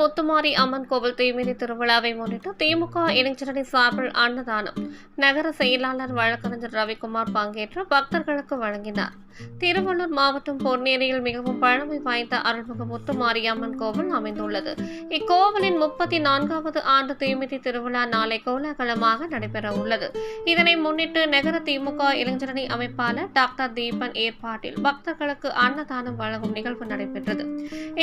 முத்துமாரி அம்மன் கோவில் தீமிதி திருவிழாவை முன்னிட்டு திமுக இளைஞரணி சார்பில் அன்னதானம். நகர செயலாளர் வழக்கறிஞர் ரவிக்குமார் பங்கேற்று பக்தர்களுக்கு வழங்கினார். திருவள்ளூர் மாவட்டம் பொன்னேரியில் மிகவும் பழமை வாய்ந்த அருள்மிகு முத்துமாரி அம்மன் கோவில் அமைந்துள்ளது. இக்கோவிலின் முப்பத்தி நான்காவது ஆண்டு தீமிதி திருவிழா நாளை கோலாகலமாக நடைபெற உள்ளது இதனை முன்னிட்டு நகர திமுக இளைஞரணி அமைப்பாளர் டாக்டர் தீபன் ஏற்பாட்டில் பக்தர்களுக்கு அன்னதானம் வழங்கும் நிகழ்வு நடைபெற்றது.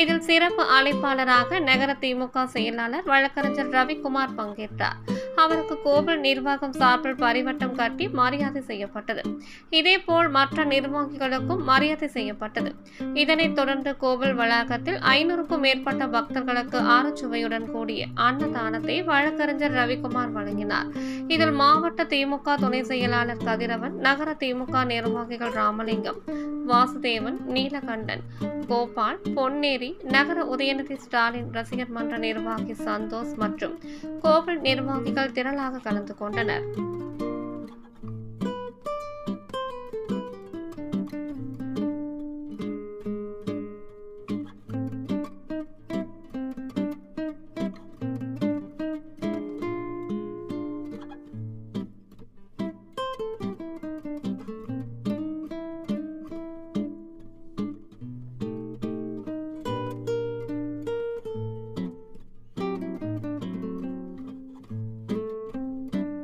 இதில் சிறப்பு அழைப்பாளராக நகர நகர திமுக செயலாளர் வழக்கறிஞர் ரவிக்குமார் பங்கேற்றார். அவருக்கு கோவில் நிர்வாகம் சார்பில் பரிவட்டம் கட்டி மரியாதை செய்யப்பட்டது. இதேபோல் மற்ற நிர்வாகிகளுக்கும் மரியாதை செய்யப்பட்டது. இதனைத் தொடர்ந்து கோவில் வளாகத்தில் ஐநூறுக்கும் மேற்பட்ட பக்தர்களுக்கு ஆரச்சுவையுடன் கூடிய அன்னதானத்தை வழக்கறிஞர் ரவிக்குமார் வழங்கினார். இதில் மாவட்ட திமுக துணை செயலாளர் கதிரவன் நகர திமுக நிர்வாகிகள் ராமலிங்கம் வாசுதேவன் நீலகண்டன் கோபால் பொன்னேரி நகர உதயநிதி ஸ்டாலின் ரசிகர் மன்ற நிர்வாகி சந்தோஷ் மற்றும் கோவில் நிர்வாகிகள் திரளாக கலந்து கொண்டனர்.